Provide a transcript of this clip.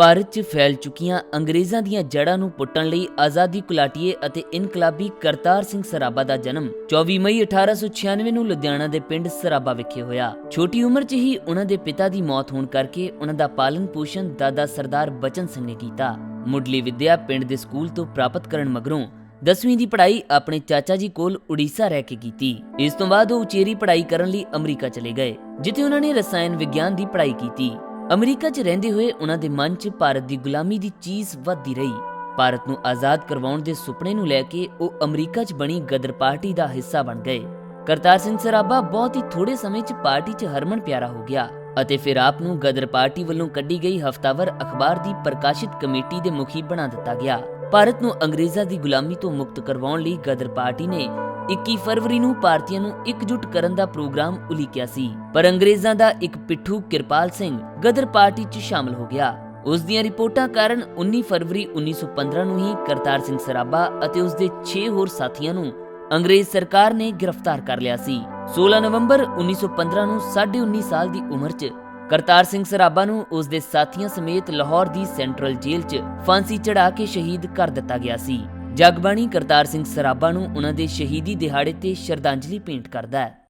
ਭਾਰਤ 'ਚ ਫੈਲ ਚੁੱਕੀਆਂ ਅੰਗਰੇਜ਼ਾਂ ਦੀਆਂ ਜੜ੍ਹਾਂ ਨੂੰ ਪੁੱਟਣ ਲਈ ਆਜ਼ਾਦੀ ਕੁਲਾਟੀਏ ਅਤੇ ਇਨਕਲਾਬੀ ਕਰਤਾਰ ਸਿੰਘ ਸਰਾਭਾ ਦਾ ਜਨਮ 24 ਮਈ 1896 ਨੂੰ ਲੁਧਿਆਣਾ ਦੇ ਪਿੰਡ ਸਰਾਭਾ ਵਿਖੇ ਹੋਇਆ। ਛੋਟੀ ਉਮਰ 'ਚ ਹੀ ਉਹਨਾਂ ਦੇ ਪਿਤਾ ਦੀ ਮੌਤ ਹੋਣ ਕਰਕੇ ਉਹਨਾਂ ਦਾ ਪਾਲਣ ਪੋਸ਼ਣ ਦਾਦਾ ਸਰਦਾਰ ਬਚਨ ਸਿੰਘ ਨੇ ਕੀਤਾ। ਮੁੱਢਲੀ ਵਿੱਦਿਆ ਪਿੰਡ ਦੇ ਸਕੂਲ ਤੋਂ ਪ੍ਰਾਪਤ ਕਰਨ ਮਗਰੋਂ ਦਸਵੀਂ ਦੀ ਪੜ੍ਹਾਈ ਆਪਣੇ ਚਾਚਾ ਜੀ ਕੋਲ ਉੜੀਸਾ ਰਹਿ ਕੇ ਕੀਤੀ। ਇਸ ਤੋਂ ਬਾਅਦ ਉਹ ਉਚੇਰੀ ਪੜ੍ਹਾਈ ਕਰਨ ਲਈ ਅਮਰੀਕਾ ਚਲੇ ਗਏ, ਜਿੱਥੇ ਉਹਨਾਂ ਨੇ ਰਸਾਇਣ ਵਿਗਿਆਨ ਦੀ ਪੜ੍ਹਾਈ ਕੀਤੀ। ਅਮਰੀਕਾ 'ਚ ਰਹਿੰਦੇ ਹੋਏ ਉਹਨਾਂ ਦੇ ਮਨ 'ਚ ਭਾਰਤ ਦੀ ਗੁਲਾਮੀ ਦੀ ਚੀਜ਼ ਵੱਧਦੀ ਰਹੀ। ਭਾਰਤ ਨੂੰ ਆਜ਼ਾਦ ਕਰਵਾਉਣ ਦੇ ਸੁਪਨੇ ਨੂੰ ਲੈ ਕੇ ਉਹ ਅਮਰੀਕਾ 'ਚ ਬਣੀ ਗਦਰ ਪਾਰਟੀ ਦਾ ਹਿੱਸਾ ਬਣ ਗਏ। ਕਰਤਾਰ ਸਿੰਘ ਸਰਾਭਾ ਬਹੁਤ ਹੀ ਥੋੜੇ ਸਮੇਂ 'ਚ ਪਾਰਟੀ 'ਚ ਹਰਮਨ ਪਿਆਰਾ ਹੋ ਗਿਆ ਅਤੇ ਫਿਰ ਆਪ ਨੂੰ ਗਦਰ ਪਾਰਟੀ ਵੱਲੋਂ ਕੱਢੀ ਗਈ ਹਫਤਾਵਰ ਅਖਬਾਰ ਦੀ ਪ੍ਰਕਾਸ਼ਿਤ ਕਮੇਟੀ ਦੇ ਮੁਖੀ ਬਣਾ ਦਿੱਤਾ ਗਿਆ। ਭਾਰਤ ਨੂੰ ਅੰਗਰੇਜ਼ਾਂ ਦੀ ਗੁਲਾਮੀ ਤੋਂ ਮੁਕਤ ਕਰਵਾਉਣ ਲਈ ਗਦਰ ਪਾਰਟੀ ਨੇ 21 ਫਰਵਰੀ ਨੂੰ ਭਾਰਤੀਆਂ ਨੂੰ ਇਕਜੁੱਟ ਕਰਨ ਦਾ ਪ੍ਰੋਗਰਾਮ ਉਲੀਕਿਆ ਸੀ, ਪਰ ਅੰਗਰੇਜ਼ਾਂ ਦਾ ਇੱਕ ਪਿੱਠੂ ਕਿਰਪਾਲ ਸਿੰਘ ਗਦਰ ਪਾਰਟੀ 'ਚ ਸ਼ਾਮਲ ਹੋ ਗਿਆ। ਉਸ ਦੀਆਂ ਰਿਪੋਰਟਾਂ ਕਾਰਨ 19 ਫਰਵਰੀ 1915 ਨੂੰ ਹੀ ਕਰਤਾਰ ਸਿੰਘ ਸਰਾਭਾ ਅਤੇ ਉਸ ਦੇ 6 ਹੋਰ ਸਾਥੀਆਂ ਨੂੰ ਅੰਗਰੇਜ਼ ਸਰਕਾਰ ਨੇ ਗ੍ਰਿਫਤਾਰ ਕਰ ਲਿਆ ਸੀ। 16 ਨਵੰਬਰ 1915 ਨੂੰ 19.5 ਸਾਲ ਦੀ ਉਮਰ 'ਚ ਕਰਤਾਰ ਸਿੰਘ ਸਰਾਭਾ ਨੂੰ ਉਸ ਦੇ ਸਾਥੀਆਂ ਸਮੇਤ ਲਾਹੌਰ ਦੀ ਸੈਂਟਰਲ ਜੇਲ੍ਹ 'ਚ ਫਾਂਸੀ ਚੜਾ ਕੇ ਸ਼ਹੀਦ ਕਰ ਦਿੱਤਾ ਗਿਆ ਸੀ। ਜਗਬਾਣੀ ਕਰਤਾਰ ਸਿੰਘ ਸਰਾਭਾ ਨੂੰ ਉਹਨਾਂ ਦੇ ਸ਼ਹੀਦੀ ਦਿਹਾੜੇ ਤੇ ਸ਼ਰਧਾਂਜਲੀ ਭੇਂਟ ਕਰਦਾ ਹੈ।